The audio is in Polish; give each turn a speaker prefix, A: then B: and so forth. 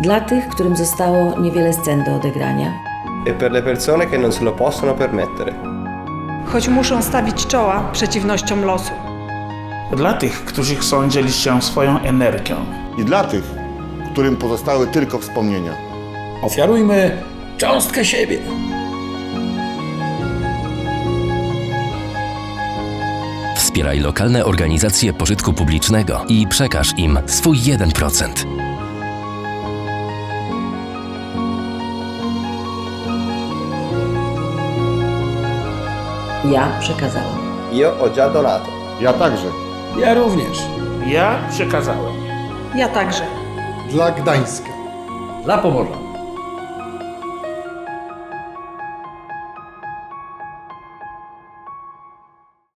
A: Dla tych, którym zostało niewiele scen do odegrania,
B: e per le persone che non se lo possono permettere.
C: choć muszą stawić czoła przeciwnościom losu.
D: Dla tych, którzy chcą dzielić się swoją energią.
E: I dla tych, którym pozostały tylko wspomnienia.
F: Ofiarujmy cząstkę siebie.
G: Wspieraj lokalne organizacje pożytku publicznego i przekaż im swój 1%.
A: Ja przekazałam.
B: Io ho già donato.
E: Ja także.
F: Ja również.
D: Ja przekazałem.
C: Ja także.
H: Dla Gdańska.
F: Dla Pomorza.